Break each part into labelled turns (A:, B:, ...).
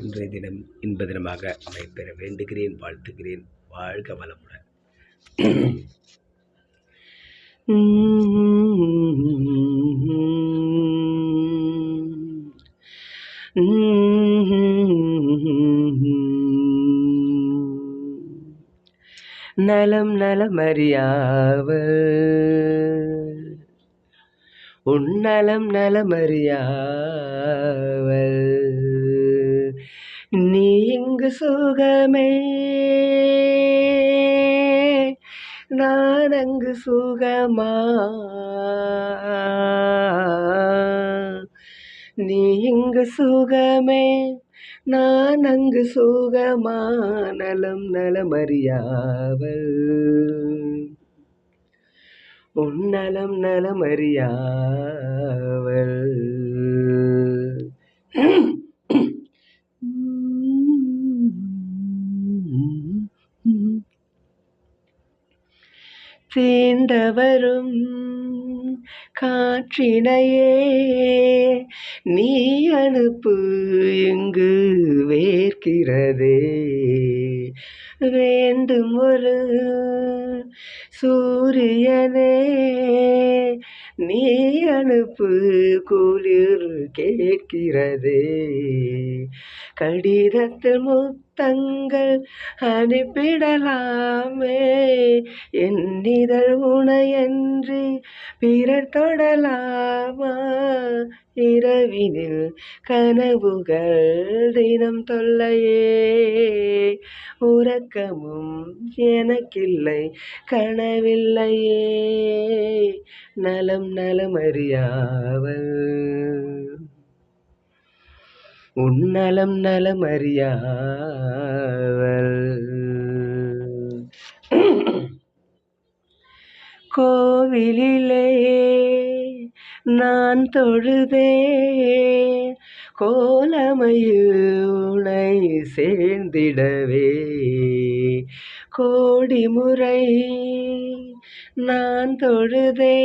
A: இன்றைய தினம் இன்ப தினமாக அமைப்பெற வேண்டுகிறேன் வாழ்த்துகிறேன். வாழ்க வளமுடன். நலம் நலமறியாவல் உன்னலம் நலமறியாவல் நீ அங்கு சுகமே. நான் அங்கு சுகமா? நீ இங்கு சுகமே. நான் அங்கு சுகமா? நலம் நலமறியாவல் உன்னலம் நலமறியாவல் தீண்டவரும் காற்றினையே நீ அனுப்பு இங்கு வேர்க்கிறதே. வேண்டும் ஒரு சூரியனே நீ அனுப்பு குளிர் கேட்கிறதே. கடிதத்தில் முத்தங்கள் அனுப்பிடலாமே. என்னிதழ் உணையன்றி பிறர் தொடலாமா? இரவினில் கனவுகள் தினம் தொல்லையே. உறக்கமும் எனக்கில்லை கனவில்லையே. நலம் நலம் அறியாவல் உன்னலம் நலமறியாவல். கோவிலிலே நான் தொழுதே கோலமையுனை சேர்ந்திடவே. கோடி முறை நான் தொழுதே.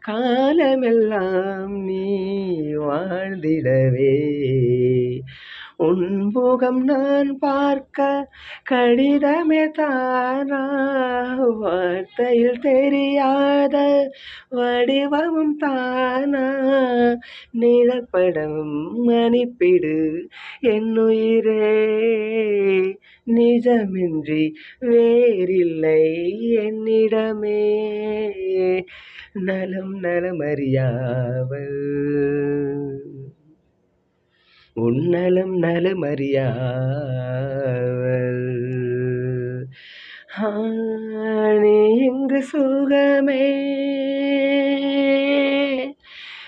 A: காலமெல்லாம் நீ வாழ்ந்திடவே. உன் முகம் நான் பார்க்க கடிதமே தானா வார்த்தையில் தெரியாத வடிவமும் தானா நிழற்படம் அனுப்பிடு என்னுயிரே. நிஜமின்றி வேறில்லை என்னிடமே. நலம் நலமறியாவல். உன்னலம் நலமறியாவல். நீ இங்கு சுகமே.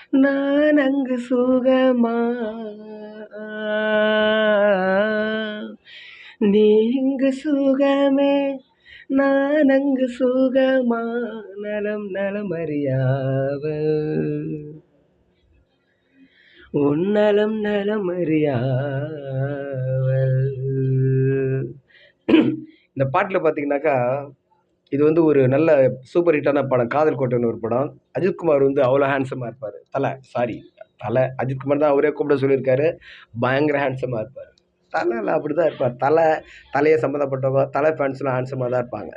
A: நான் அங்கு சுகமா? நீங்கு சுகமே. நான் அங்கு சுகமா? நலம் நலமறியாவல். உன்னலம் நலமறியாவல். இந்த பாட்டில் பார்த்தீங்கன்னாக்கா இது வந்து ஒரு நல்ல சூப்பர் ஹிட்டான படம் காதல் கோட்டைன்னு ஒரு படம். அஜித்குமார் வந்து அவ்வளோ ஹேண்ட்ஸமாக இருப்பார். தலை சாரி தலை. அஜித்குமார் தான் அவரே கூப்பிட சொல்லியிருக்காரு. பயங்கர ஹேண்ட்ஸமாக இருப்பார். தலையில் அப்படி தான் இருப்பார். தலை தலையை சம்மந்தப்பட்டவங்க தலை ஃபேன்ஸ்லாம் ஹேண்ட்ஸமாக தான் இருப்பாங்க.